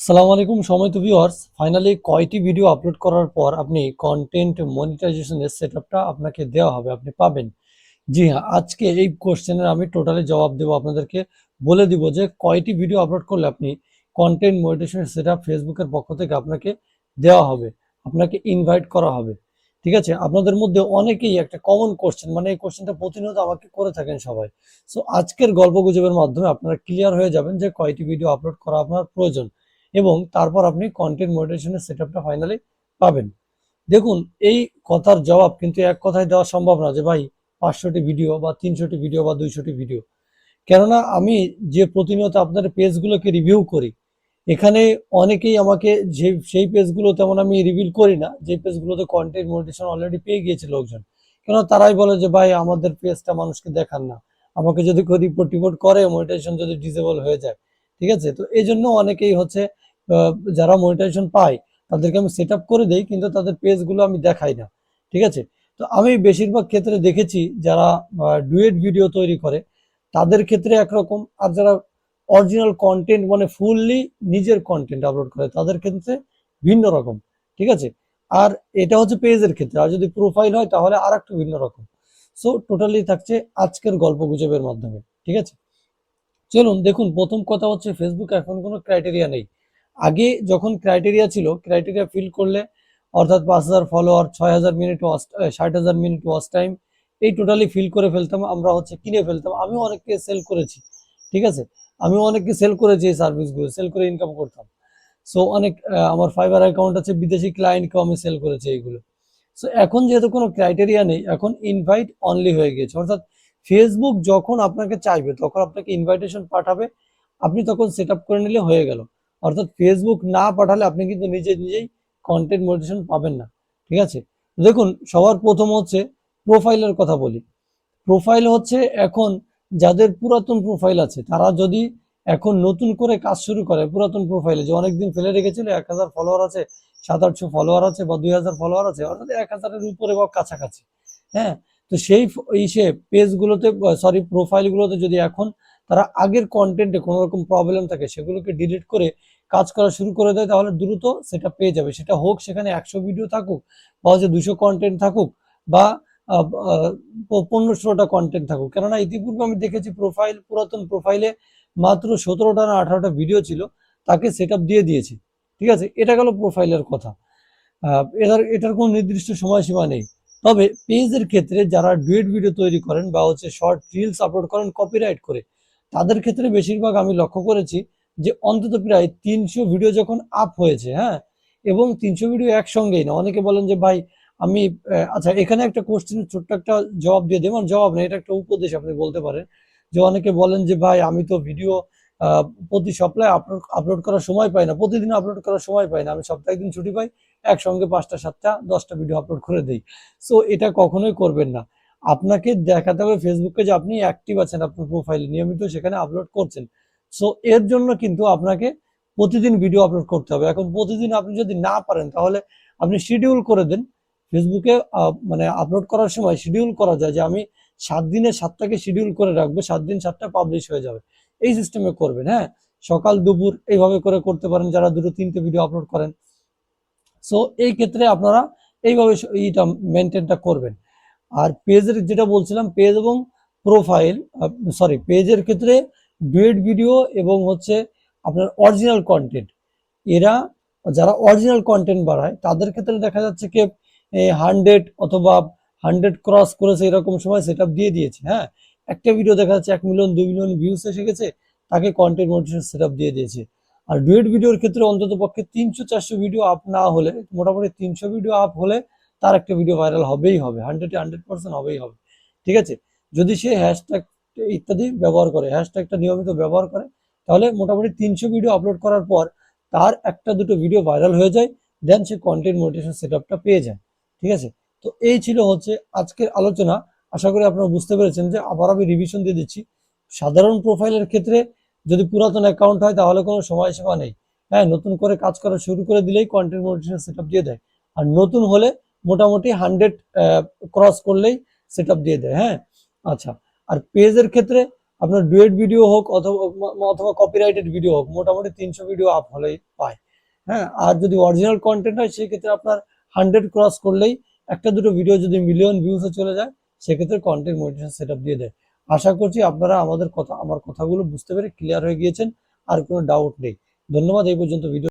সালাম আলাইকুম, সময় তো ভিওয়ার্স ফাইনালি কয়টি ভিডিও আপলোড করার পর আপনি কন্টেন্ট মনিটাইজেশনের সেট আপটা আপনাকে দেওয়া হবে, আপনি পাবেন? জি হ্যাঁ আজকে এই কোশ্চেনের আমি টোটালি জবাব দেবো আপনাদেরকে। বলে দিব যে কয়টি ভিডিও আপলোড করলে আপনি কন্টেন্ট মনিটাইজেশনের সেট আপ ফেসবুকের পক্ষ থেকে আপনাকে দেওয়া হবে, আপনাকে ইনভাইট করা হবে। ঠিক আছে? আপনাদের মধ্যে অনেকেই একটা কমন কোশ্চেন মানে এই কোশ্চেনটা প্রতিনিয়ত আমাকে করে থাকেন সবাই। সো আজকের গল্প গুজবের মাধ্যমে আপনারা ক্লিয়ার হয়ে যাবেন যে কয়টি ভিডিও আপলোড করা আপনার প্রয়োজন। এবং তারপর আপনি কন্টেন্ট মডিটেশনের সেট আপটা ফাইনালি পাবেন। দেখুন, এই কথার জবাব কিন্তু এক কথায় দেওয়া সম্ভব না যে, ভাই, পাঁচশোটি ভিডিও বা তিনশোটি ভিডিও বা দুইশোটি ভিডিও কেননা আমি যে প্রতিনিয়ত আপনার পেজগুলোকে রিভিউ করি, এখানে অনেকেই আমাকে যে, সেই পেজগুলো তেমন আমি রিভিল করি না, যে পেজগুলোতে কন্টেন্ট মনিটাইজেশন অলরেডি পেয়ে গিয়েছে লোকজন। কেন তারাই বলে যে, ভাই, আমাদের পেজটা মানুষকে দেখান না। আমাকে যদি রিপোর্ট টিপোর্ট করে মনিটাইজেশন যদি ডিসেবল হয়ে যায়। ঠিক আছে? তো এই জন্য অনেকেই হচ্ছে যারা মনিটাইজেশন পায়, তাদেরকে আমি সেট করে দেই, কিন্তু তাদের পেজগুলো আমি দেখাই না, ঠিক আছে? তো আমি বেশিরভাগ ক্ষেত্রে দেখেছি যারা ডুয়েট ভিডিও তৈরি করে, তাদের ক্ষেত্রে একরকম, আর যারা অরিজিনাল কন্টেন্ট মানে ফুললি নিজের কন্টেন্ট আপলোড করে, তাদের ক্ষেত্রে ভিন্ন রকম, ঠিক আছে? আর এটা হচ্ছে পেজের ক্ষেত্রে, আর যদি প্রোফাইল হয়, তাহলে আর একটু ভিন্ন রকম। সো টোটালি থাকছে আজকের গল্প গুজবের মাধ্যমে, ঠিক আছে? চলুন, দেখুন, প্রথম কথা হচ্ছে ফেসবুকে এখন কোনো ক্রাইটেরিয়া নেই। আগে যখন ক্রাইটেরিয়া ছিল ক্রাইটেরিয়া ফিল করলে অর্থাৎ পাঁচ হাজার ফলোয়ার ছয় হাজার মিনিট ওয়াচ ষাট হাজার মিনিট ওয়াচ টাইম এই টোটালি ফিল করে ফেলতাম, আমরা হচ্ছে কিনে ফেলতাম। আমিও অনেককে সেল করেছি, ঠিক আছে? আমিও অনেককে সেল করেছি এই সার্ভিসগুলো সেল করে ইনকাম করতাম। সো অনেক আমার ফাইবার অ্যাকাউন্ট আছে, বিদেশি ক্লায়েন্টকেও আমি সেল করেছি এইগুলো। সো এখন যেহেতু কোনো ক্রাইটেরিয়া নেই, এখন ইনভাইট অনলি হয়ে গেছে অর্থাৎ ফেসবুক যখন আপনাকে চাইবে, তখন আপনাকে ইনভাইটেশন পাঠাবে, আপনি তখন সেট করে নিলে হয়ে গেল। অর্থাৎ ফেসবুক না পাঠালে আপনি কিন্তু নিজে নিজেই কন্টেন্ট মোটিভেশন পাবেন না। ঠিক আছে? দেখুন, সবার প্রথম হচ্ছে প্রোফাইলের কথা বলি। প্রোফাইল হচ্ছে এখন যাদের পুরাতন প্রোফাইল আছে, তারা যদি এখন নতুন করে কাজ শুরু করে পুরাতন প্রোফাইলে যে অনেকদিন ফেলে রেখেছিল, এক হাজার ফলোয়ার আছে, সাত আটশো ফলোয়ার আছে বা দুই হাজার ফলোয়ার আছে, অর্থাৎ এক হাজারের উপরে বা কাছাকাছি। হ্যাঁ? তো সেই ইসে পেজগুলোতে সরি প্রোফাইলগুলোতে যদি এখন তারা আগের কন্টেন্টে কোনো রকম প্রবলেম থাকে, সেগুলোকে ডিলিট করে কাজ করা শুরু করে দেয়, তাহলে দ্রুত সেটা পেয়ে যাবে। সেটা হোক সেখানে একশো ভিডিও থাকুক বা হচ্ছে দুশো কন্টেন্ট থাকুক বা পনেরো ষোলোটা কন্টেন্ট থাকুক। কেননা ইতিপূর্বে আমি দেখেছি প্রোফাইল পুরাতন প্রোফাইলে মাত্র সতেরোটা না আঠারোটা ভিডিও ছিল, তাকে সেট দিয়ে দিয়েছি। ঠিক আছে? এটা গেল প্রোফাইলের কথা। এটার এটার কোনো নির্দিষ্ট সময়সীমা নেই। তবে পেজের ক্ষেত্রে যারা ডুয়েট ভিডিও তৈরি করেন বা হচ্ছে শর্ট রিলস আপলোড করেন কপিরাইট করে, তাদের ক্ষেত্রে বেশিরভাগ আমি লক্ষ্য করেছি যে অন্তত প্রায় তিনশো ভিডিও যখন আপ হয়েছে হ্যাঁ? এবং তিনশো ভিডিও একসঙ্গেই না। অনেকে বলেন যে, ভাই, আমি আচ্ছা এখানে একটা কোশ্চেনের ছোট্ট একটা জবাব দিয়ে দেবেন জবাব না এটা একটা উপদেশ আপনি বলতে পারেন। যে অনেকে বলেন যে, ভাই, আমি তো ভিডিও প্রতি সপ্তাহে আপলোড আপলোড করার সময় পাই না। প্রতিদিন আপলোড করার সময় পাই না। আমি সপ্তাহে একদিন ছুটি পাই, একসঙ্গে পাঁচটা, সাতটা, দশটা ভিডিও আপলোড করে দিই। সো এটা কখনোই করবেন না। আপনাকে দেখাতে হবে ফেসবুকে যে আপনি অ্যাক্টিভ আছেন আপনার প্রোফাইলে নিয়মিত সেখানে আপলোড করছেন। সো এর জন্য কিন্তু আপনাকে প্রতিদিন ভিডিও আপলোড করতে হবে। এখন প্রতিদিন আপনি যদি না পারেন, তাহলে আপনি শিডিউল করে দেন। ফেসবুকে মানে আপলোড করার সময় শিডিউল করা যায় যে আমি সাত দিনে সাতটাকে শিডিউল করে রাখব, সাত দিন সাতটা পাবলিশ হয়ে যাবে। এই সিস্টেমে করবেন হ্যাঁ? সকাল, দুপুর এইভাবে করে করতে পারেন, যারা দুটো, তিনটে ভিডিও আপলোড করেন। সো এই ক্ষেত্রে আপনারা এইভাবে এইটা মেনটেনটা করবেন। আর পেজের যেটা বলছিলাম পেজ এবং প্রোফাইল সরি পেজের ক্ষেত্রে ডুয়েট ভিডিও এবং হচ্ছে আপনার অরিজিনাল কন্টেন্ট এরা যারা অরিজিনাল কন্টেন্ট বাড়ায় তাদের ক্ষেত্রে দেখা যাচ্ছে কে হান্ড্রেড অথবা হান্ড্রেড ক্রস করেছে এরকম সময় সেটা দিয়ে দিয়েছে হ্যাঁ? একটা ভিডিও দেখা যাচ্ছে এক মিলিয়ন দুই মিলিয়ন ভিউস এসে গেছে, তাকে কন্টেন্ট মোটিভেশন সেট দিয়ে দিয়েছে। আর ডুয়েট ভিডিওর ক্ষেত্রে অন্তত পক্ষে তিনশো, চারশো ভিডিও আপ না হলে, মোটামুটি তিনশো ভিডিও আপ হলে তার একটা ভিডিও ভাইরাল হবেই হবে হান্ড্রেডে হান্ড্রেড পার্সেন্ট হবেই হবে। ঠিক আছে? যদি সে হ্যাশট্যাগ ইত্যাদি ব্যবহার করে হ্যাশট্যাগটা নিয়মিত ব্যবহার করে। তাহলে মোটামুটি তিনশো ভিডিও আপলোড করার পর তার একটা দুটো ভিডিও ভাইরাল হয়ে যায় দেন সে কন্টেন্ট মোটিভেশন সেট আপটা পেয়ে যায়, ঠিক আছে? তো এই ছিল হচ্ছে আজকের আলোচনা। আশা করি আপনারা বুঝতে পেরেছেন যে আবার আমি রিভিশন দিয়ে দিচ্ছি। সাধারণ প্রোফাইলের ক্ষেত্রে যদি পুরাতন অ্যাকাউন্ট হয়, তাহলে কোনো সময়সীমা নেই। হ্যাঁ নতুন করে কাজ করা শুরু করে দিলেই কন্টেন্ট মোটিভেশন সেট দিয়ে দেয়। আর নতুন হলে মোটামুটি হান্ড্রেড ক্রস করলেই সেট দিয়ে দেয় হ্যাঁ? আচ্ছা আর পেজের ক্ষেত্রে আপনার ডুয়েট ভিডিও হোক অথবা অথবা কপিরাইটেড ভিডিও হোক, মোটামুটি তিনশো ভিডিও আপ হলেই পায়। হ্যাঁ আর যদি অরিজিনাল কন্টেন্ট হয় সেক্ষেত্রে আপনার হান্ড্রেড ক্রস করলেই একটা দুটো ভিডিও যদি মিলিয়ন ভিউসে চলে যায়, সেক্ষেত্রে কন্টেন্ট মনিটেশন সেট দিয়ে দেয়। আশা করছি আপনারা আমাদের কথা, আমার কথাগুলো বুঝতে পেরে ক্লিয়ার হয়ে গিয়েছেন, আর কোনো ডাউট নেই। ধন্যবাদ, এই পর্যন্ত ভিডিও